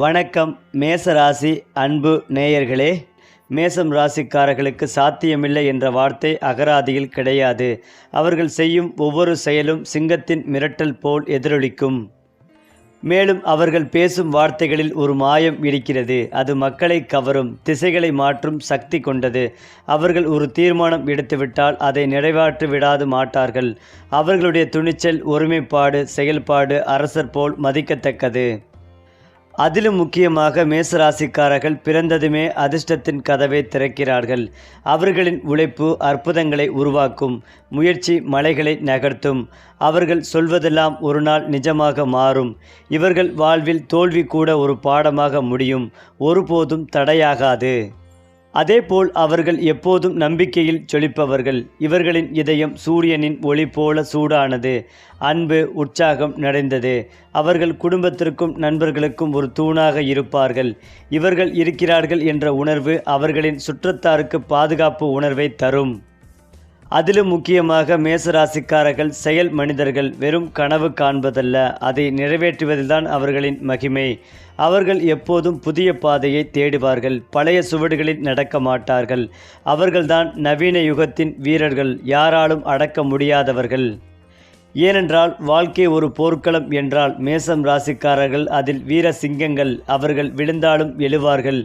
வணக்கம் மேச ராசி அன்பு நேயர்களே. மேசம் ராசிக்காரர்களுக்கு சாத்தியமில்லை என்ற வார்த்தை அகராதியில் கிடையாது. அவர்கள் செய்யும் ஒவ்வொரு செயலும் சிங்கத்தின் மிரட்டல் போல் எதிரொலிக்கும். மேலும் அவர்கள் பேசும் வார்த்தைகளில் ஒரு மாயம் இருக்கிறது. அது மக்களை கவரும் திசைகளை மாற்றும் சக்தி கொண்டது. அவர்கள் ஒரு தீர்மானம் எடுத்துவிட்டால் அதை நிறைவேற்றி விடாது மாட்டார்கள். அவர்களுடைய துணிச்சல் ஒருமைப்பாடு செயல்பாடு அரசர் போல் மதிக்கத்தக்கது. அதிலும் முக்கியமாக மேசராசிக்காரர்கள் பிறந்ததுமே அதிர்ஷ்டத்தின் கதவை திறக்கிறார்கள். அவர்களின் உழைப்பு அற்புதங்களை உருவாக்கும் முயற்சி மலைகளை நகர்த்தும். அவர்கள் சொல்வதெல்லாம் ஒரு நாள் நிஜமாக மாறும். இவர்கள் வாழ்வில் தோல்வி கூட ஒரு பாடமாக முடியும். ஒருபோதும் தடையாகாது. அதேபோல் அவர்கள் எப்போதும் நம்பிக்கையில் சொலிப்பவர்கள் இவர்களின் இதயம் சூரியனின் ஒளி போல சூடானது. அன்பு உற்சாகம் நிறைந்தது. அவர்கள் குடும்பத்திற்கும் நண்பர்களுக்கும் ஒரு தூணாக இருப்பார்கள். இவர்கள் இருக்கிறார்கள் என்ற உணர்வு அவர்களின் சுற்றத்தாருக்கு பாதுகாப்பு உணர்வை தரும். அதிலும் முக்கியமாக மேசராசிக்காரர்கள் செயல் மனிதர்கள் வெறும் கனவு காண்பதல்ல அதை நிறைவேற்றுவதில்தான் அவர்களின் மகிமை. அவர்கள் எப்போதும் புதிய பாதையை தேடுவார்கள் பழைய சுவடுகளில் நடக்க மாட்டார்கள். அவர்கள்தான் நவீன யுகத்தின் வீரர்கள் யாராலும் அடக்க முடியாதவர்கள். ஏனென்றால் வாழ்க்கை ஒரு போர்க்களம் என்றால் மேசம் ராசிக்காரர்கள் அதில் வீர சிங்கங்கள் அவர்கள் விழுந்தாலும் எழுவார்கள்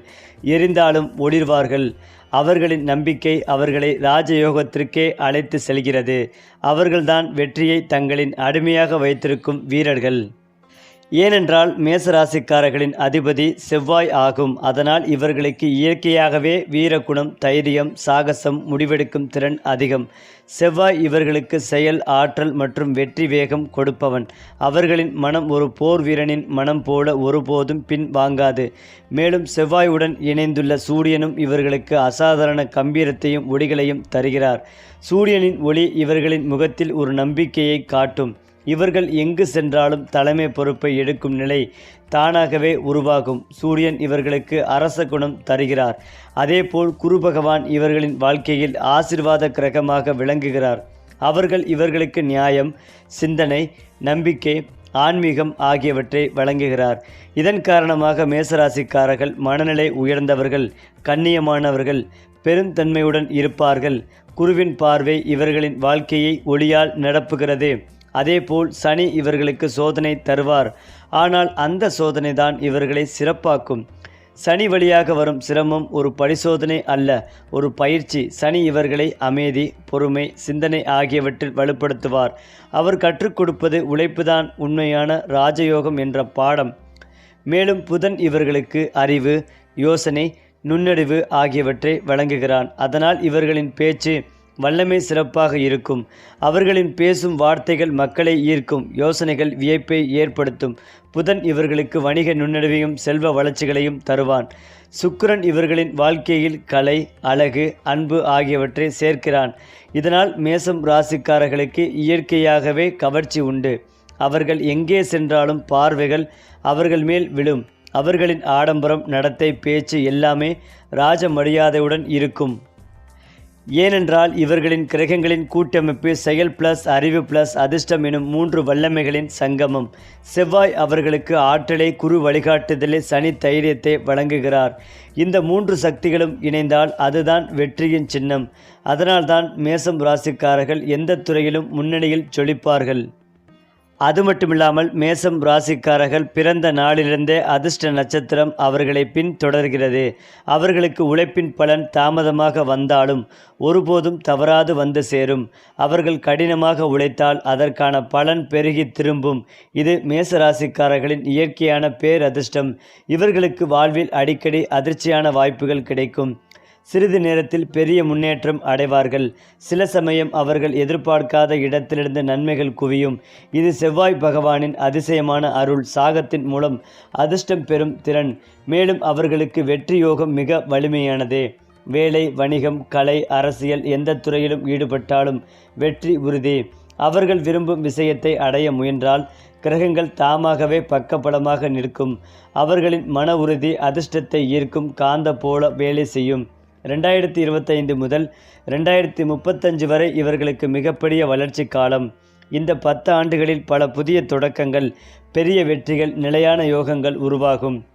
எரிந்தாலும் ஒளிர்வார்கள். அவர்களின் நம்பிக்கை அவர்களை ராஜயோகத்திற்கே அழைத்து செல்கிறது. அவர்கள்தான் வெற்றியை தங்களின் அடிமையாக வைத்திருக்கும் வீரர்கள். ஏனென்றால் மேசராசிக்காரர்களின் அதிபதி செவ்வாய் ஆகும். அதனால் இவர்களுக்கு இயற்கையாகவே வீரகுணம் தைரியம் சாகசம் முடிவெடுக்கும் திறன் அதிகம். செவ்வாய் இவர்களுக்கு செயல் ஆற்றல் மற்றும் வெற்றி வேகம் கொடுப்பவன். அவர்களின் மனம் ஒரு போர் வீரனின் மனம் போல ஒருபோதும் பின் வாங்காது. மேலும் செவ்வாயுடன் இணைந்துள்ள சூரியனும் இவர்களுக்கு அசாதாரண கம்பீரத்தையும் ஒளிகளையும் தருகிறார். சூரியனின் ஒளி இவர்களின் முகத்தில் ஒரு நம்பிக்கையை காட்டும். இவர்கள் எங்கு சென்றாலும் தலைமை பொறுப்பை எடுக்கும் நிலை தானாகவே உருவாகும். சூரியன் இவர்களுக்கு அரச குணம் தருகிறார். அதேபோல் குரு பகவான் இவர்களின் வாழ்க்கையில் ஆசிர்வாத கிரகமாக விளங்குகிறார். அவர்கள் இவர்களுக்கு நியாயம் சிந்தனை நம்பிக்கை ஆன்மீகம் ஆகியவற்றை வழங்குகிறார். இதன் காரணமாக மேசராசிக்காரர்கள் மனநிலை உயர்ந்தவர்கள் கண்ணியமானவர்கள் பெருந்தன்மையுடன் இருப்பார்கள். குருவின் பார்வை இவர்களின் வாழ்க்கையை ஒளியால் நடப்புகிறது அதேபோல் சனி இவர்களுக்கு சோதனை தருவார். ஆனால் அந்த சோதனை தான் இவர்களை சிறப்பாக்கும். சனி வழியாக வரும் சிரமம் ஒரு பரிசோதனை அல்ல ஒரு பயிற்சி. சனி இவர்களை அமைதி பொறுமை சிந்தனை ஆகியவற்றில் வலுப்படுத்துவார். அவர் கற்றுக் கொடுப்பது உழைப்புதான் உண்மையான ராஜயோகம் என்ற பாடம். மேலும் புதன் இவர்களுக்கு அறிவு யோசனை நுண்ணறிவு ஆகியவற்றை வழங்குகிறான். அதனால் இவர்களின் பேச்சு வல்லமை சிறப்பாக இருக்கும். அவர்களின் பேசும் வார்த்தைகள் மக்களை ஈர்க்கும். யோசனைகள் வியப்பை ஏற்படுத்தும். புதன் இவர்களுக்கு வணிக நுண்ணறிவையும் செல்வ வளர்ச்சிகளையும் தருவான். சுக்கிரன் இவர்களின் வாழ்க்கையில் கலை அழகு அன்பு ஆகியவற்றை சேர்க்கிறான். இதனால் மேசம் ராசிக்காரர்களுக்கு இயற்கையாகவே கவர்ச்சி உண்டு. அவர்கள் எங்கே சென்றாலும் பார்வைகள் அவர்கள் மேல் விழும். அவர்களின் ஆடம்பரம் நடத்தை பேச்சு எல்லாமே ராஜ மரியாதையுடன் இருக்கும். ஏனென்றால் இவர்களின் கிரகங்களின் கூட்டமைப்பு செயல் பிளஸ் அறிவு பிளஸ் அதிர்ஷ்டம் எனும் மூன்று வல்லமைகளின் சங்கமம். செவ்வாய் அவர்களுக்கு ஆற்றலை குரு வழிகாட்டுதலை சனி தைரியத்தை வழங்குகிறார். இந்த மூன்று சக்திகளும் இணைந்தால் அதுதான் வெற்றியின் சின்னம். அதனால்தான் மேசம் ராசிக்காரர்கள் எந்த துறையிலும் முன்னணியில் ஜொலிப்பார்கள். அது மட்டுமில்லாமல் மேசம் ராசிக்காரர்கள் பிறந்த நாளிலிருந்தே அதிர்ஷ்ட நட்சத்திரம் அவர்களை பின்தொடர்கிறது. அவர்களுக்கு உழைப்பின் பலன் தாமதமாக வந்தாலும் ஒருபோதும் தவறாது வந்து சேரும். அவர்கள் கடினமாக உழைத்தால் அதற்கான பலன் பெருகி திரும்பும். இது மேச ராசிக்காரர்களின் இயற்கையான பேரதிர்ஷ்டம். இவர்களுக்கு வாழ்வில் அடிக்கடி அதிர்ச்சியான வாய்ப்புகள் கிடைக்கும். சிறிது நேரத்தில் பெரிய முன்னேற்றம் அடைவார்கள். சில சமயம் அவர்கள் எதிர்பார்க்காத இடத்திலிருந்து நன்மைகள் குவியும். இது செவ்வாய் பகவானின் அதிசயமான அருள் சாகத்தின் மூலம் அதிர்ஷ்டம் பெறும் திறன். மேலும் அவர்களுக்கு வெற்றி யோகம் மிக வலிமையானதே. வேலை வணிகம் கலை அரசியல் எந்த துறையிலும் ஈடுபட்டாலும் வெற்றி உறுதி. அவர்கள் விரும்பும் விஷயத்தை அடைய முயன்றால் கிரகங்கள் தாமாகவே பக்கபலமாக நிற்கும். அவர்களின் மன உறுதி அதிர்ஷ்டத்தை ஈர்க்கும். காந்த போல வேலை செய்யும். ரெண்டாயிரத்தி இருபத்தைந்து முதல் ரெண்டாயிரத்தி முப்பத்தஞ்சு வரை இவர்களுக்கு மிகப்பெரிய வளர்ச்சி காலம். இந்த பத்து ஆண்டுகளில் பல புதிய தொடக்கங்கள் பெரிய வெற்றிகள் நிலையான யோகங்கள் உருவாகும்.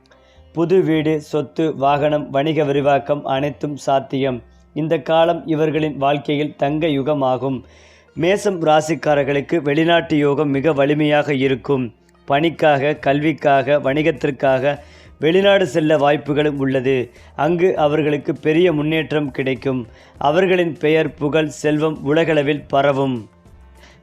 புது வீடு சொத்து வாகனம் வணிக விரிவாக்கம் அனைத்தும் சாத்தியம். இந்த காலம் இவர்களின் வாழ்க்கையில் தங்க யுகமாகும். மேசம் ராசிக்காரர்களுக்கு வெளிநாட்டு யோகம் மிக வலிமையாக இருக்கும். பணிக்காக கல்விக்காக வணிகத்திற்காக வெளிநாடு செல்ல வாய்ப்புகளும் உள்ளது. அங்கு அவர்களுக்கு பெரிய முன்னேற்றம் கிடைக்கும். அவர்களின் பெயர் புகழ் செல்வம் உலகளவில் பரவும்.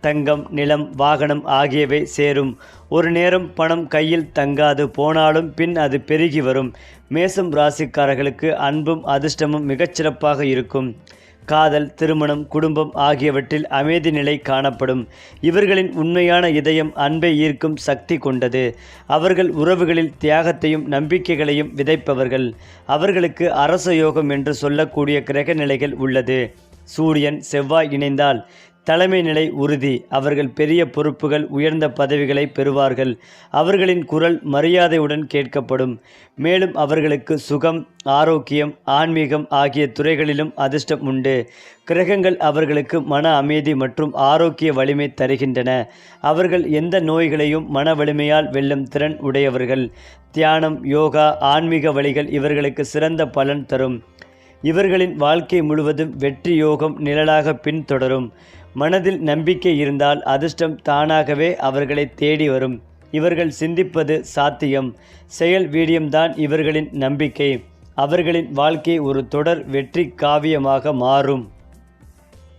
தங்கம் நிலம் வாகனம் ஆகியவை சேரும். ஒரு நேரம் பணம் கையில் தங்காது போனாலும் பின் அது பெருகி வரும். மேசம் ராசிக்காரர்களுக்கு அன்பும் அதிர்ஷ்டமும் மிகச்சிறப்பாக இருக்கும். காதல் திருமணம் குடும்பம் ஆகியவற்றில் அமைதி நிலை காணப்படும். இவர்களின் உண்மையான இதயம் அன்பை ஈர்க்கும் சக்தி கொண்டது. அவர்கள் உறவுகளில் தியாகத்தையும் நம்பிக்கைகளையும் விதைப்பவர்கள். அவர்களுக்கு அரச யோகம் என்று சொல்லக்கூடிய கிரக நிலைகள் உள்ளது. சூரியன் செவ்வாய் இணைந்தால் தலைமை நிலை உறுதி. அவர்கள் பெரிய பொறுப்புகள் உயர்ந்த பதவிகளை பெறுவார்கள். அவர்களின் குரல் மரியாதையுடன் கேட்கப்படும். மேலும் அவர்களுக்கு சுகம் ஆரோக்கியம் ஆன்மீகம் ஆகிய துறைகளிலும் அதிர்ஷ்டம் உண்டு. கிரகங்கள் அவர்களுக்கு மன அமைதி மற்றும் ஆரோக்கிய வலிமை தருகின்றன. அவர்கள் எந்த நோய்களையும் மன வலிமையால் வெல்லும் திறன் உடையவர்கள். தியானம் யோகா ஆன்மீக வழிகள் இவர்களுக்கு சிறந்த பலன் தரும். இவர்களின் வாழ்க்கை முழுவதும் வெற்றி யோகம் நிழலாக பின்தொடரும். மனதில் நம்பிக்கை இருந்தால் அதிர்ஷ்டம் தானாகவே அவர்களை தேடி வரும். இவர்கள் சிந்திப்பது சாத்தியம். செயல் வீடியம்தான் இவர்களின் நம்பிக்கை. அவர்களின் வாழ்க்கை ஒரு தொடர் வெற்றி காவியமாக மாறும்.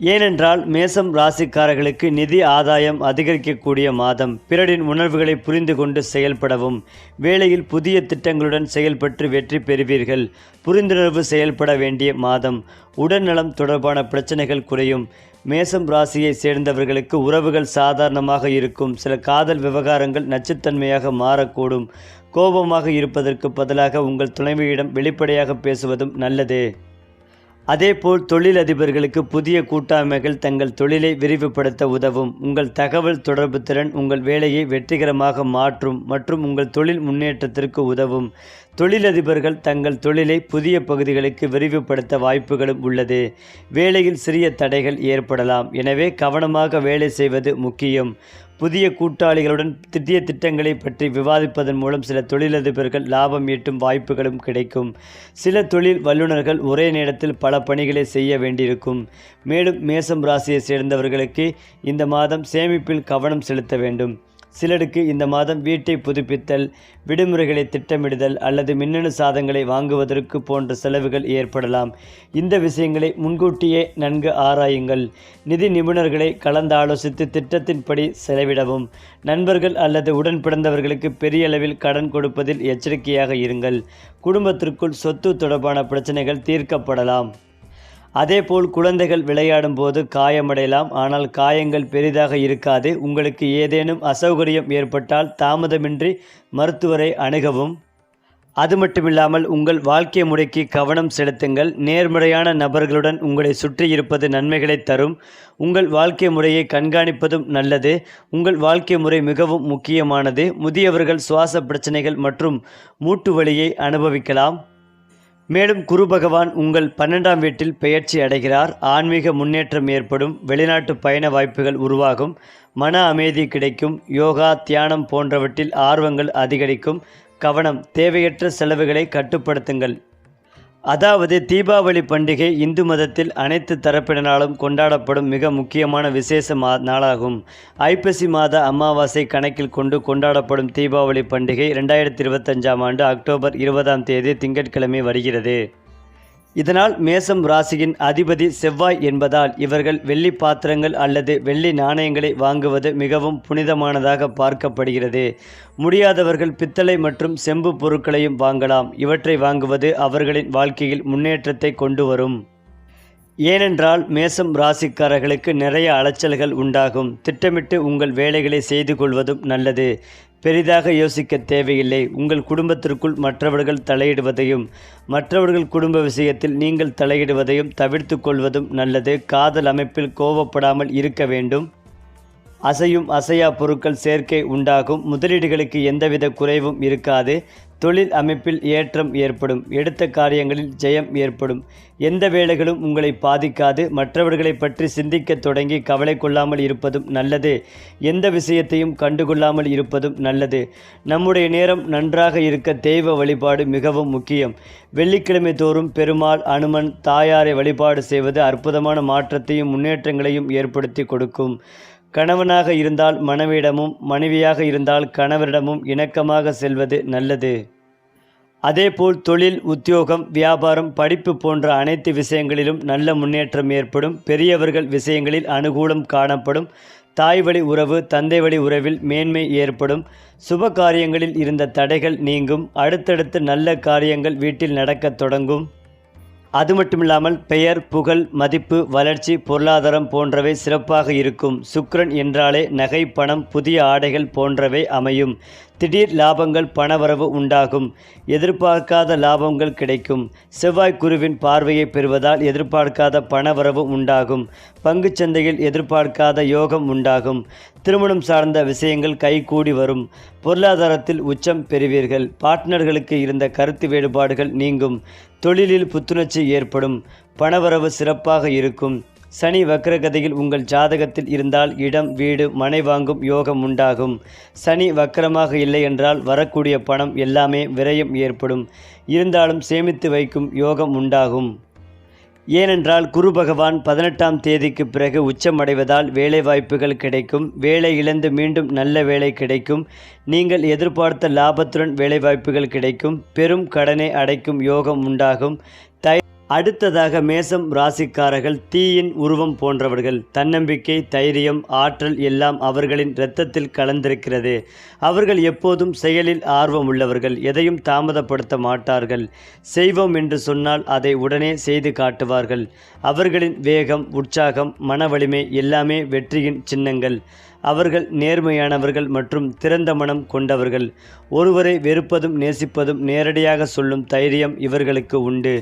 ஏனென்றால் மேசம் ராசிக்காரர்களுக்கு நிதி ஆதாயம் அதிகரிக்கக்கூடிய மாதம். பிறரின் உணர்வுகளை புரிந்து கொண்டு செயல்படவும். வேலையில் புதிய திட்டங்களுடன் செயல்பட்டு வெற்றி பெறுவீர்கள். புரிந்துணர்வு செயல்பட வேண்டிய மாதம். உடல்நலம் தொடர்பான பிரச்சனைகள் குறையும். மேசம் ராசியை சேர்ந்தவர்களுக்கு உறவுகள் சாதாரணமாக இருக்கும். சில காதல் விவகாரங்கள் நச்சுத்தன்மையாக மாறக்கூடும். கோபமாக இருப்பதற்கு பதிலாக உங்கள் துணைவியிடம் வெளிப்படையாக பேசுவதும் நல்லது. அதேபோல் தொழிலதிபர்களுக்கு புதிய கூட்டாண்மைகள் தங்கள் தொழிலை விரிவுபடுத்த உதவும். உங்கள் தகவல் தொடர்பு திறன் உங்கள் வேலையை வெற்றிகரமாக மாற்றும் மற்றும் உங்கள் தொழில் முன்னேற்றத்திற்கு உதவும். தொழிலதிபர்கள் தங்கள் தொழிலை புதிய பகுதிகளுக்கு விரிவுபடுத்த வாய்ப்புகளும் உள்ளது. வேலையில் சிறிய தடைகள் ஏற்படலாம். எனவே கவனமாக வேலை செய்வது முக்கியம். புதிய கூட்டாளிகளுடன் திட்டிய திட்டங்களை பற்றி விவாதிப்பதன் மூலம் சில தொழிலதிபர்கள் லாபம் ஈட்டும் வாய்ப்புகளும் கிடைக்கும். சில தொழில் வல்லுநர்கள் ஒரே நேரத்தில் பல பணிகளை செய்ய வேண்டியிருக்கும். மேலும் மேசம் ராசியை சேர்ந்தவர்களுக்கு இந்த மாதம் சேமிப்பில் கவனம் செலுத்த வேண்டும். சிலருக்கு இந்த மாதம் வீட்டை புதுப்பித்தல் விடுமுறைகளை திட்டமிடுதல் அல்லது மின்னணு சாதங்களை வாங்குவதற்கு போன்ற செலவுகள் ஏற்படலாம். இந்த விஷயங்களை முன்கூட்டியே நன்கு ஆராயுங்கள். நிதி நிபுணர்களை கலந்தாலோசித்து திட்டத்தின்படி செலவிடவும். நண்பர்கள் அல்லது உடன் பிறந்தவர்களுக்கு பெரிய அளவில் கடன் கொடுப்பதில் எச்சரிக்கையாக இருங்கள். குடும்பத்திற்குள் சொத்து தொடர்பான பிரச்சனைகள் தீர்க்கப்படலாம். அதேபோல் குழந்தைகள் விளையாடும் போது காயமடையலாம். ஆனால் காயங்கள் பெரிதாக இருக்காது. உங்களுக்கு ஏதேனும் அசௌகரியம் ஏற்பட்டால் தாமதமின்றி மருத்துவரை அணுகவும். அது மட்டுமில்லாமல் உங்கள் வாழ்க்கை முறைக்கு கவனம் செலுத்துங்கள். நேர்மறையான நபர்களுடன் உங்களை சுற்றி இருப்பது நன்மைகளை தரும். உங்கள் வாழ்க்கை முறையை கண்காணிப்பதும் நல்லது. உங்கள் வாழ்க்கை முறை மிகவும் முக்கியமானது. முதியவர்கள் சுவாச பிரச்சனைகள் மற்றும் மூட்டு வலியை அனுபவிக்கலாம். மேலும் குரு பகவான் உங்கள் பன்னெண்டாம் வீட்டில் பெயர்ச்சி அடைகிறார். ஆன்மீக முன்னேற்றம் ஏற்படும். வெளிநாட்டு பயண வாய்ப்புகள் உருவாகும். மன அமைதி கிடைக்கும். யோகா தியானம் போன்றவற்றில் ஆர்வங்கள் அதிகரிக்கும். கவனம் தேவையற்ற செலவுகளை கட்டுப்படுத்துங்கள். அதாவது தீபாவளி பண்டிகை இந்து மதத்தில் அனைத்து தரப்பினராலும் கொண்டாடப்படும் மிக முக்கியமான விசேஷ மா நாளாகும். ஐப்பசி மாத அமாவாசை கணக்கில் கொண்டு கொண்டாடப்படும் தீபாவளி பண்டிகை ரெண்டாயிரத்தி இருபத்தஞ்சாம் ஆண்டு அக்டோபர் இருபதாம் தேதி திங்கட்கிழமை வருகிறது. இதனால் மேசம் ராசியின் அதிபதி செவ்வாய் என்பதால் இவர்கள் வெள்ளி பாத்திரங்கள் அல்லது வெள்ளி நாணயங்களை வாங்குவது மிகவும் புனிதமானதாக பார்க்கப்படுகிறது. முடியாதவர்கள் பித்தளை மற்றும் செம்பு பொருட்களையும் வாங்கலாம். இவற்றை வாங்குவது அவர்களின் வாழ்க்கையில் முன்னேற்றத்தை கொண்டு வரும். ஏனென்றால் மேசம் ராசிக்காரர்களுக்கு நிறைய அலைச்சல்கள் உண்டாகும். திட்டமிட்டு உங்கள் வேலைகளை செய்து கொள்வதும் நல்லது. பெரிதாக யோசிக்க தேவையில்லை. உங்கள் குடும்பத்திற்குள் மற்றவர்கள் தலையிடுவதையும் மற்றவர்கள் குடும்ப விஷயத்தில் நீங்கள் தலையிடுவதையும் தவிர்த்து கொள்வதும் நல்லது. காதல் அமைப்பில் கோபப்படாமல் இருக்க வேண்டும். அசையும் அசையா பொருட்கள் சேர்க்கை உண்டாகும். முதலீடுகளுக்கு எந்தவித குறைவும் இருக்காது. தொழில் அமைப்பில் ஏற்றம் ஏற்படும். எடுத்த காரியங்களில் ஜெயம் ஏற்படும். எந்த வேலைகளும் உங்களை பாதிக்காது. மற்றவர்களை பற்றி சிந்திக்க தொடங்கி கவலை கொள்ளாமல் இருப்பதும் நல்லது. எந்த விஷயத்தையும் கண்டுகொள்ளாமல் இருப்பதும் நல்லது. நம்முடைய நேரம் நன்றாக இருக்க தெய்வ வழிபாடு மிகவும் முக்கியம். வெள்ளிக்கிழமை தோறும் பெருமாள் அனுமன் தாயாரை வழிபாடு செய்வது அற்புதமான மாற்றத்தையும் முன்னேற்றங்களையும் ஏற்படுத்தி கொடுக்கும். கணவனாக இருந்தால் மனைவியிடமும் மனைவியாக இருந்தால் கணவரிடமும் இணக்கமாக செல்வது நல்லது. அதேபோல் தொழில் உத்தியோகம் வியாபாரம் படிப்பு போன்ற அனைத்து விஷயங்களிலும் நல்ல முன்னேற்றம் ஏற்படும். பெரியவர்கள் விஷயங்களில் அனுகூலம் காணப்படும். தாய் வழி உறவு தந்தை வழி உறவில் மேன்மை ஏற்படும். சுப காரியங்களில் இருந்த தடைகள் நீங்கும். அடுத்தடுத்து நல்ல காரியங்கள் வீட்டில் நடக்கத் தொடங்கும். அது மட்டுமில்லாமல் பெயர் புகழ் மதிப்பு வளர்ச்சி பொருளாதாரம் போன்றவை சிறப்பாக இருக்கும். சுக்ரன் என்றாலே நகை பணம் புதிய ஆடைகள் போன்றவை அமையும். திடீர் லாபங்கள் பணவரவு உண்டாகும். எதிர்பார்க்காத லாபங்கள் கிடைக்கும். செவ்வாய் குருவின் பார்வையை பெறுவதால் எதிர்பார்க்காத பணவரவு உண்டாகும். பங்குச்சந்தையில் எதிர்பார்க்காத யோகம் உண்டாகும். திருமணம் சார்ந்த விஷயங்கள் கைகூடி வரும். பொருளாதாரத்தில் உச்சம் பெறுவீர்கள். பார்ட்னர்களுக்கு இருந்த கருத்து வேறுபாடுகள் நீங்கும். தொழிலில் புத்துணர்ச்சி ஏற்படும். பணவரவு சிறப்பாக இருக்கும். சனி வக்ரகதையில் உங்கள் ஜாதகத்தில் இருந்தால் இடம் வீடு மனை வாங்கும் யோகம் உண்டாகும். சனி வக்கரமாக இல்லை என்றால் வரக்கூடிய பணம் எல்லாமே விரயம் ஏற்படும். இருந்தாலும் சேமித்து வைக்கும் யோகம் உண்டாகும். ஏனென்றால் குரு பகவான் பதினெட்டாம் தேதிக்கு பிறகு உச்சமடைவதால் வேலை வாய்ப்புகள் கிடைக்கும். வேலை இழந்து மீண்டும் நல்ல வேலை கிடைக்கும். நீங்கள் எதிர்பார்த்த லாபத்துடன் வேலை வாய்ப்புகள் கிடைக்கும். பெரும் கடனை அடைக்கும் யோகம் உண்டாகும். தை அடுத்ததாக மேசம் ராசிக்காரர்கள் தீயின் உருவம் போன்றவர்கள். தன்னம்பிக்கை தைரியம் ஆற்றல் எல்லாம் அவர்களின் இரத்தத்தில் கலந்திருக்கிறது. அவர்கள் எப்போதும் செயலில் ஆர்வம் உள்ளவர்கள் எதையும் தாமதப்படுத்த மாட்டார்கள். செய்வோம் என்று சொன்னால் அதை உடனே செய்து காட்டுவார்கள். அவர்களின் வேகம் உற்சாகம் மன வலிமை எல்லாமே வெற்றியின் சின்னங்கள். அவர்கள் நேர்மையானவர்கள் மற்றும் திறந்த மனம் கொண்டவர்கள். ஒருவரை வெறுப்பதும் நேசிப்பதும் நேரடியாக சொல்லும் தைரியம் இவர்களுக்கு உண்டு.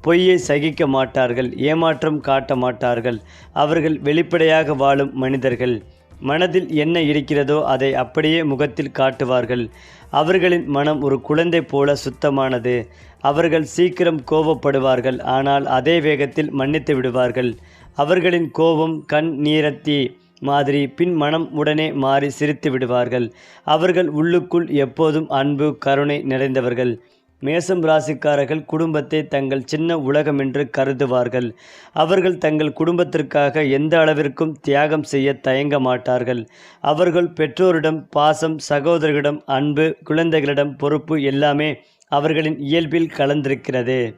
பொய்யை சகிக்க மாட்டார்கள் ஏமாற்றம் காட்ட மாட்டார்கள். அவர்கள் வெளிப்படையாக வாழும் மனிதர்கள். மனதில் என்ன இருக்கிறதோ அதை அப்படியே முகத்தில் காட்டுவார்கள். அவர்களின் மனம் ஒரு குழந்தை போல சுத்தமானது. அவர்கள் சீக்கிரம் கோபப்படுவார்கள் ஆனால் அதே வேகத்தில் மன்னித்து விடுவார்கள். அவர்களின் கோபம் கண் நீரத்தி மாதிரி பின் மனம் உடனே மாறி சிரித்து விடுவார்கள். அவர்கள் உள்ளுக்குள் எப்போதும் அன்பு கருணை நிறைந்தவர்கள். மேசம் ராசிக்காரர்கள் குடும்பத்தை தங்கள் சின்ன உலகம் என்று கருதுவார்கள். அவர்கள் தங்கள் குடும்பத்திற்காக எந்த அளவிற்கும் தியாகம் செய்ய தயங்க மாட்டார்கள். அவர்கள் பெற்றோரிடம் பாசம் சகோதரர்களிடம் அன்பு குழந்தைகளிடம் பொறுப்பு எல்லாமே அவர்களின் இயல்பில் கலந்திருக்கிறது.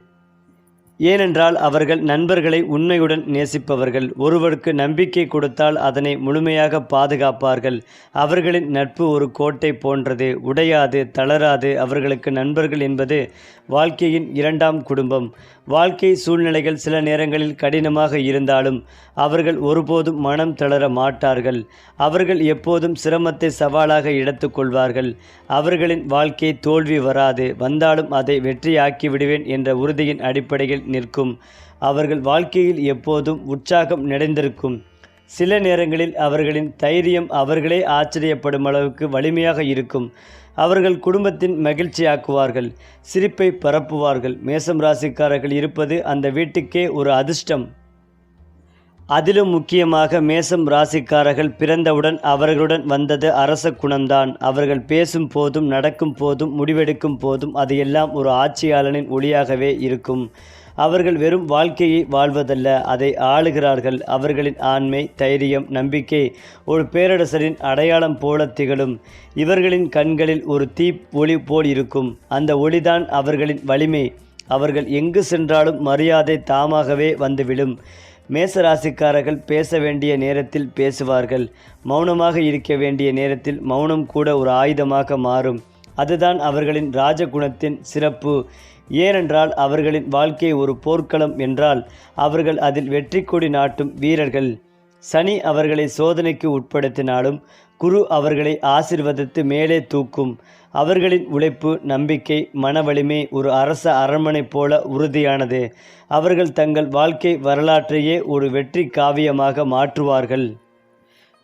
ஏனென்றால் அவர்கள் நண்பர்களை உண்மையுடன் நேசிப்பவர்கள். ஒருவருக்கு நம்பிக்கை கொடுத்தால் அதனை முழுமையாக பாதுகாப்பார்கள். அவர்களின் நட்பு ஒரு கோட்டை போன்றது. உடையாது தளராது. அவர்களுக்கு நண்பர்கள் என்பது வாழ்க்கையின் இரண்டாம் குடும்பம். வாழ்க்கை சூழ்நிலைகள் சில நேரங்களில் கடினமாக இருந்தாலும் அவர்கள் ஒருபோதும் மனம் தளர மாட்டார்கள். அவர்கள் எப்போதும் சிரமத்தை சவாலாக எடுத்துக்கொள்வார்கள் அவர்களின் வாழ்க்கை தோல்வி வராது. வந்தாலும் அதை வெற்றியாக்கி விடுவேன் என்ற உறுதியின் அடிப்படையில் நிற்கும். அவர்கள் வாழ்க்கையில் எப்போதும் உற்சாகம் நிறைந்திருக்கும். சில நேரங்களில் அவர்களின் தைரியம் அவர்களே ஆச்சரியப்படும் அளவுக்கு வலிமையாக இருக்கும். அவர்கள் குடும்பத்தின் மகிழ்ச்சியாக்குவார்கள் சிரிப்பை பரப்புவார்கள். மேசம் ராசிக்காரர்கள் இருப்பது அந்த வீட்டுக்கே ஒரு அதிர்ஷ்டம். அதிலும் முக்கியமாக மேசம் ராசிக்காரர்கள் பிறந்தவுடன் அவர்களுடன் வந்தது அரச குணம்தான். அவர்கள் பேசும் போதும் நடக்கும் போதும் முடிவெடுக்கும் போதும் அது எல்லாம் ஒரு ஆட்சியாளனின் ஒளியாகவே இருக்கும். அவர்கள் வெறும் வாழ்க்கையை வாழ்வதல்ல அதை ஆளுகிறார்கள். அவர்களின் ஆண்மை தைரியம் நம்பிக்கை ஒரு பேரரசரின் அடையாளம் போல திகழும். இவர்களின் கண்களில் ஒரு தீ ஒளி போல் இருக்கும் அந்த ஒளிதான் அவர்களின் வலிமை. அவர்கள் எங்கு சென்றாலும் மரியாதை தாமாகவே வந்துவிடும். மேசராசிக்காரர்கள் பேச வேண்டிய நேரத்தில் பேசுவார்கள். மௌனமாக இருக்க வேண்டிய நேரத்தில் மௌனம் கூட ஒரு ஆயுதமாக மாறும். அதுதான் அவர்களின் ராஜகுணத்தின் சிறப்பு. ஏனென்றால் அவர்களின் வாழ்க்கை ஒரு போர்க்களம் என்றால் அவர்கள் அதில் வெற்றி கொடி நாட்டும் வீரர்கள். சனி அவர்களை சோதனைக்கு உட்படுத்தினாலும் குரு அவர்களை ஆசிர்வதித்து மேலே தூக்கும். அவர்களின் உழைப்பு நம்பிக்கை மன வலிமை ஒரு அரச அரண்மனை போல உறுதியானது. அவர்கள் தங்கள் வாழ்க்கை வரலாற்றையே ஒரு வெற்றி காவியமாக மாற்றுவார்கள்.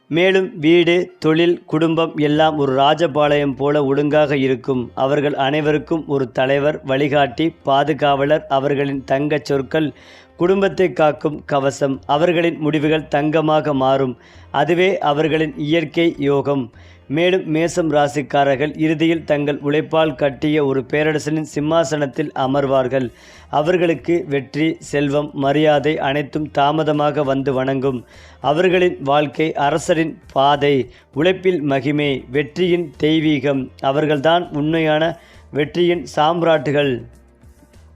மேலும் வீடு தொழில் குடும்பம் எல்லாம் ஒரு ராஜபாளையம் போல ஒழுங்காக இருக்கும். அவர்கள் அனைவருக்கும் ஒரு தலைவர் வழிகாட்டி பாதுகாவலர் அவர்களின் தங்கச் சொற்கள் குடும்பத்தை காக்கும் கவசம் அவர்களின் முடிவுகள் தங்கமாக மாறும். அதுவே அவர்களின் இயற்கை யோகம். மேலும் மேசம் ராசிக்காரர்கள் இறுதியில் தங்கள் உழைப்பால் கட்டிய ஒரு பேரரசனின் சிம்மாசனத்தில் அமர்வார்கள். அவர்களுக்கு வெற்றி செல்வம் மரியாதை அனைத்தும் தாமதமாக வந்து வணங்கும். அவர்களின் வாழ்க்கை அரசரின் பாதை. உழைப்பில் மகிமை வெற்றியின் தெய்வீகம். அவர்கள்தான் உண்மையான வெற்றியின் சாம்ராட்டுகள்.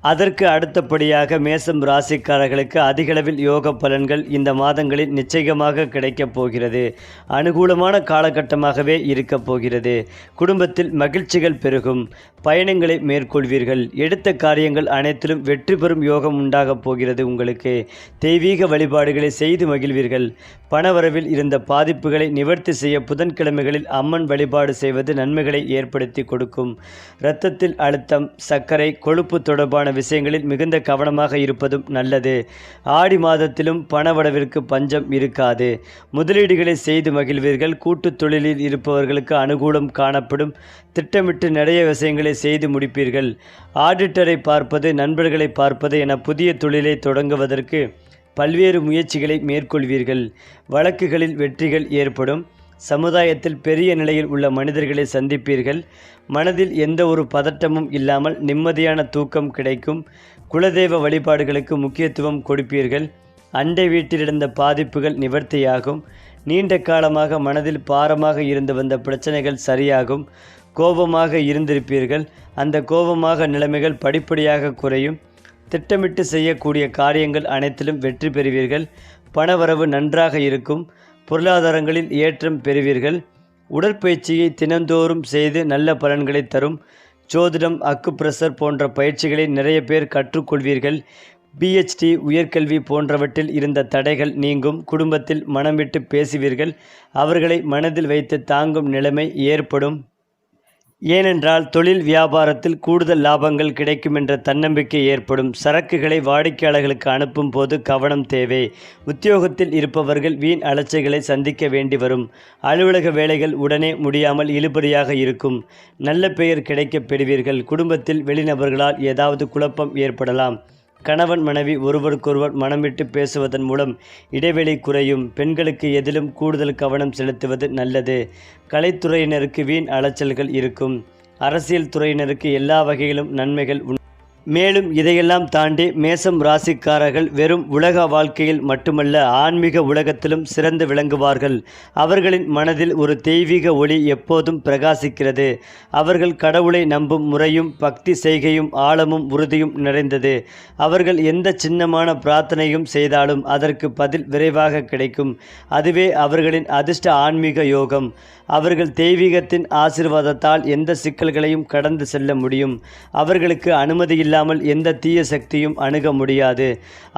அதற்கு அடுத்தபடியாக மேசம் ராசிக்காரர்களுக்கு அதிகளவில் யோக பலன்கள் இந்த மாதங்களில் நிச்சயமாக கிடைக்கப் போகிறது. அனுகூலமான காலகட்டமாகவே இருக்கப் போகிறது. குடும்பத்தில் மகிழ்ச்சிகள் பெருகும். பயணங்களை மேற்கொள்வீர்கள். எடுத்த காரியங்கள் அனைத்திலும் வெற்றி பெறும் யோகம் உண்டாகப் போகிறது உங்களுக்கு. தெய்வீக வழிபாடுகளை செய்து மகிழ்வீர்கள். பணவரவில் இருந்த பாதிப்புகளை நிவர்த்தி செய்ய புதன்கிழமைகளில் அம்மன் வழிபாடு செய்வது நன்மைகளை ஏற்படுத்தி கொடுக்கும். இரத்தத்தில் அழுத்தம் சர்க்கரை கொழுப்பு தொடர்பான விஷயங்களில் மிகுந்த கவனமாக இருப்பதும் நல்லது. ஆடி மாதத்திலும் பணவடவிற்கு பஞ்சம் இருக்காது. முதலீடுகளை செய்து மகிழ்வீர்கள். கூட்டுத் தொழிலில் இருப்பவர்களுக்கு அனுகூலம் காணப்படும். திட்டமிட்டு நிறைய விஷயங்களை செய்து முடிப்பீர்கள். ஆடிட்டரை பார்ப்பது நண்பர்களை பார்ப்பது என புதிய தொழிலை தொடங்குவதற்கு பல்வேறு முயற்சிகளை மேற்கொள்வீர்கள். வழக்குகளில் வெற்றிகள் ஏற்படும். சமுதாயத்தில் பெரிய நிலையில் உள்ள மனிதர்களை சந்திப்பீர்கள். மனதில் எந்த ஒரு பதட்டமும் இல்லாமல் நிம்மதியான தூக்கம் கிடைக்கும். குலதெய்வ வழிபாடுகளுக்கு முக்கியத்துவம் கொடுப்பீர்கள். அண்டை வீட்டிலிருந்த பாதிப்புகள் நிவர்த்தியாகும். நீண்ட காலமாக மனதில் பாரமாக இருந்து வந்த பிரச்சனைகள் சரியாகும். கோபமாக இருந்திருப்பீர்கள். அந்த கோபமாக நிலைமைகள் படிப்படியாக குறையும். திட்டமிட்டு செய்யக்கூடிய காரியங்கள் அனைத்திலும் வெற்றி பெறுவீர்கள். பணவரவு நன்றாக இருக்கும். பொருளாதாரங்களில் ஏற்றம் பெறுவீர்கள். உடற்பயிற்சியை தினந்தோறும் செய்து நல்ல பலன்களை தரும். ஜோதிடம் அக்குப்ரெஷர் போன்ற பயிற்சிகளை நிறைய பேர் கற்றுக்கொள்வீர்கள். பிஹெச்டி உயர்கல்வி போன்றவற்றில் இருந்த தடைகள் நீங்கும். குடும்பத்தில் மனம் விட்டு பேசுவீர்கள். அவர்களை மனதில் வைத்து தாங்கும் நிலைமை ஏற்படும். ஏனென்றால் தொழில் வியாபாரத்தில் கூடுதல் லாபங்கள் கிடைக்கும் என்ற தன்னம்பிக்கை ஏற்படும். சரக்குகளை வாடிக்கையாளர்களுக்கு அனுப்பும் போது கவனம் தேவை. உத்தியோகத்தில் இருப்பவர்கள் வீண் அலச்சைகளை சந்திக்க வேண்டி வரும். அலுவலக வேலைகள் உடனே முடியாமல் இழுபறியாக இருக்கும். நல்ல பெயர் கிடைக்கப் பெறுவீர்கள். குடும்பத்தில் வெளிநபர்களால் ஏதாவது குழப்பம் ஏற்படலாம். கணவன் மனைவி ஒருவருக்கொருவர் மனம் விட்டு பேசுவதன் மூலம் இடைவெளி குறையும். பெண்களுக்கு எதிலும் கூடுதல் கவனம் செலுத்துவது நல்லது. கலைத்துறையினருக்கு வீண் அலைச்சல்கள் இருக்கும். அரசியல் துறையினருக்கு எல்லா வகையிலும் நன்மைகள் மேலும் இதையெல்லாம் தாண்டி மேசம் ராசிக்காரர்கள் வெறும் உலக வாழ்க்கையில் மட்டுமல்ல ஆன்மீக உலகத்திலும் சிறந்து விளங்குவார்கள். அவர்களின் மனதில் ஒரு தெய்வீக ஒளி எப்போதும் பிரகாசிக்கிறது. அவர்கள் கடவுளை நம்பும் முறையும் பக்தி செய்கையும் ஆழமும் உறுதியும் நிறைந்தது. அவர்கள் எந்த சின்னமான பிரார்த்தனையும் செய்தாலும் அதற்கு பதில் விரைவாக கிடைக்கும். அதுவே அவர்களின் அதிர்ஷ்ட ஆன்மீக யோகம். அவர்கள் தெய்வீகத்தின் ஆசிர்வாதத்தால் எந்த சிக்கல்களையும் கடந்து செல்ல முடியும். அவர்களுக்கு அனுமதியில் இல்லாமல் எந்த தீய சக்தியும் அணுக முடியாது.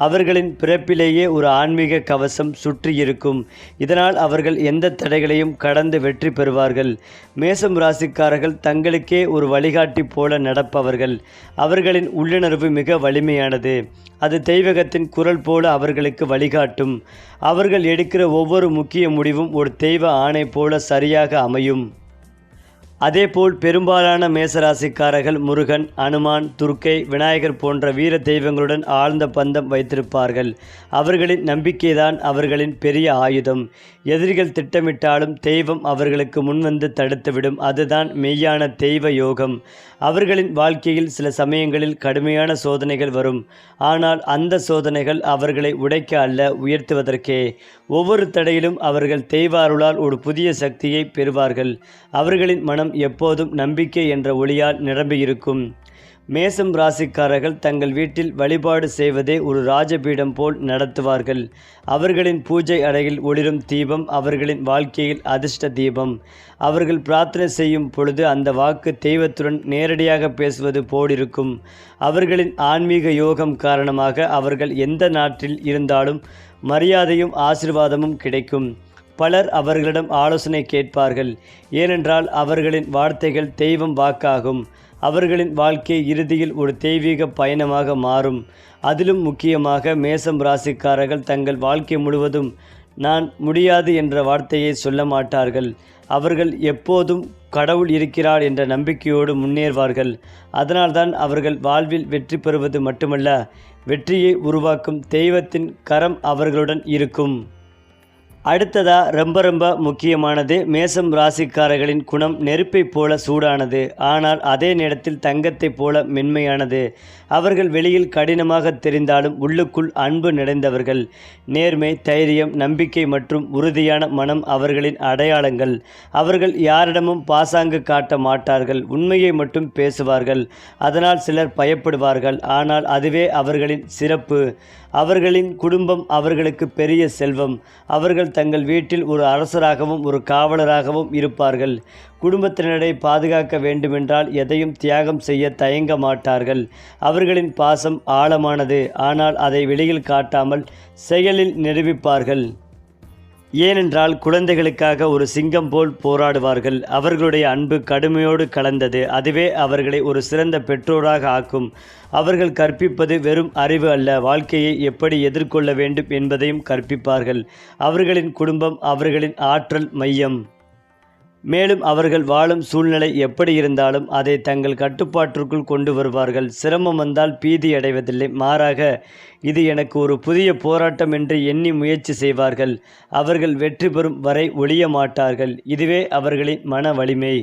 அவர்களின் பிறப்பிலேயே ஒரு ஆன்மீக கவசம் சுற்றி இருக்கும். இதனால் அவர்கள் எந்த தடைகளையும் கடந்து வெற்றி பெறுவார்கள். மேசம் ராசிக்காரர்கள் தங்களுக்கே ஒரு வழிகாட்டி போல நடப்பவர்கள். அவர்களின் உள்ளுணர்வு மிக வலிமையானது. அது தெய்வகத்தின் குரல் போல அவர்களுக்கு வழிகாட்டும். அவர்கள் எடுக்கிற ஒவ்வொரு முக்கிய முடிவும் ஒரு தெய்வ ஆணை போல சரியாக அமையும். அதேபோல் பெரும்பாலான மேசராசிக்காரர்கள் முருகன் அனுமான் துர்க்கை விநாயகர் போன்ற வீர தெய்வங்களுடன் ஆழ்ந்த பந்தம் வைத்திருப்பார்கள். அவர்களின் நம்பிக்கைதான் அவர்களின் பெரிய ஆயுதம். எதிரிகள் திட்டமிட்டாலும் தெய்வம் அவர்களுக்கு முன்வந்து தடுத்துவிடும். அதுதான் மெய்யான தெய்வ யோகம். அவர்களின் வாழ்க்கையில் சில சமயங்களில் கடுமையான சோதனைகள் வரும். ஆனால் அந்த சோதனைகள் அவர்களை உடைக்க அல்ல உயர்த்துவதற்கே. ஒவ்வொரு தடையிலும் அவர்கள் தெய்வ அருளால் ஒரு புதிய சக்தியை பெறுவார்கள். அவர்களின் மனம் எப்போதும் நம்பிக்கை என்ற ஒளியால் நிரம்பியிருக்கும். மேசம் ராசிக்காரர்கள் தங்கள் வீட்டில் வழிபாடு செய்வதே ஒரு ராஜபீடம் போல் நடத்துவார்கள். அவர்களின் பூஜை அறையில் ஒளிரும் தீபம் அவர்களின் வாழ்க்கையில் அதிர்ஷ்ட தீபம். அவர்கள் பிரார்த்தனை செய்யும் பொழுது அந்த வாக்கு தெய்வத்துடன் நேரடியாக பேசுவது போலிருக்கும். அவர்களின் ஆன்மீக யோகம் காரணமாக அவர்கள் எந்த நாட்டில் இருந்தாலும் மரியாதையும் ஆசிர்வாதமும் கிடைக்கும். பலர் அவர்களிடம் ஆலோசனை கேட்பார்கள். ஏனென்றால் அவர்களின் வார்த்தைகள் தெய்வம் வாக்காகும். அவர்களின் வாழ்க்கை இறுதியில் ஒரு தெய்வீக பயணமாக மாறும். அதிலும் முக்கியமாக மேசம் ராசிக்காரர்கள் தங்கள் வாழ்க்கை முழுவதும் நான் முடியாது என்ற வார்த்தையை சொல்ல மாட்டார்கள். அவர்கள் எப்போதும் கடவுள் இருக்கிறார் என்ற நம்பிக்கையோடு முன்னேறுவார்கள். அதனால்தான் அவர்கள் வாழ்வில் வெற்றி பெறுவது மட்டுமல்ல வெற்றியை உருவாக்கும் தெய்வத்தின் கரம் அவர்களுடன் இருக்கும். அடுத்ததா ரொம்ப ரொம்ப முக்கியமானது மேசம் ராசிக்காரர்களின் குணம் நெருப்பைப் போல சூடானது. ஆனால் அதே நேரத்தில் தங்கத்தைப் போல மென்மையானது. அவர்கள் வெளியில் கடினமாக தெரிந்தாலும் உள்ளுக்குள் அன்பு நிறைந்தவர்கள். நேர்மை தைரியம் நம்பிக்கை மற்றும் உறுதியான மனம் அவர்களின் அடையாளங்கள். அவர்கள் யாரிடமும் பாசாங்கு காட்ட மாட்டார்கள். உண்மையை மட்டும் பேசுவார்கள். அதனால் சிலர் பயப்படுவார்கள். ஆனால் அதுவே அவர்களின் சிறப்பு. அவர்களின் குடும்பம் அவர்களுக்கு பெரிய செல்வம். அவர்கள் தங்கள் வீட்டில் ஒரு அரசராகவும் ஒரு காவலராகவும் இருப்பார்கள். குடும்பத்தினரை பாதுகாக்க வேண்டுமென்றால் எதையும் தியாகம் செய்ய தயங்க மாட்டார்கள். அவர்களின் பாசம் ஆழமானது ஆனால் அதை வெளியில் காட்டாமல் செயலில் நிரூபிப்பார்கள். ஏனென்றால் குழந்தைகளுக்காக ஒரு சிங்கம் போல் போராடுவார்கள். அவர்களுடைய அன்பு கடுமையோடு கலந்தது. அதுவே அவர்களை ஒரு சிறந்த பெற்றோராக ஆக்கும். அவர்கள் கற்பிப்பது வெறும் அறிவு அல்ல. வாழ்க்கையை எப்படி எதிர்கொள்ள வேண்டும் என்பதையும் கற்பிப்பார்கள். அவர்களின் குடும்பம் அவர்களின் ஆற்றல் மையம். மேலும் அவர்கள் வாழும் சூழ்நிலை எப்படி இருந்தாலும் அதை தங்கள் கட்டுப்பாட்டிற்குள் கொண்டு வருவார்கள். சிரமம் வந்தால் பீதி அடைவதில்லை. மாறாக இது எனக்கு ஒரு புதிய போராட்டம் என்று எண்ணி முயற்சி செய்வார்கள். அவர்கள் வெற்றி பெறும் வரை ஒழிய மாட்டார்கள். இதுவே அவர்களின் மன வலிமை.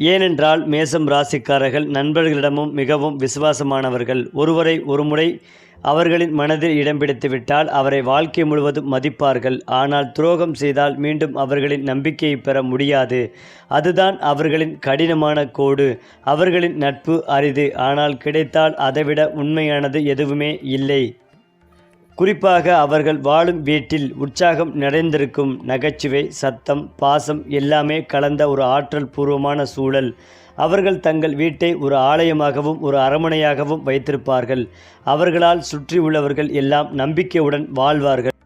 ஏனென்றால் மேசம் ராசிக்காரர்கள் நண்பர்களிடமும் மிகவும் விசுவாசமானவர்கள். ஒருவரை ஒருமுறை அவர்களின் மனதில் இடம் பிடித்துவிட்டால் அவரை வாழ்க்கை முழுவதும் மதிப்பார்கள். ஆனால் துரோகம் செய்தால் மீண்டும் அவர்களின் நம்பிக்கையை பெற முடியாது. அதுதான் அவர்களின் கடினமான கோடு. அவர்களின் நட்பு அரிது. ஆனால் கிடைத்தால் அதைவிட உண்மையானது எதுவுமே இல்லை. குறிப்பாக அவர்கள் வாழும் வீட்டில் உற்சாகம் நிறைந்திருக்கும் நகைச்சுவை சத்தம் பாசம் எல்லாமே கலந்த ஒரு ஆற்றல் பூர்வமான சூழல். அவர்கள் தங்கள் வீட்டை ஒரு ஆலயமாகவும் ஒரு அரமனையாகவும் வைத்திருப்பார்கள். அவர்களால் சுற்றி உள்ளவர்கள் எல்லாம் நம்பிக்கையுடன் வாழ்வார்கள்.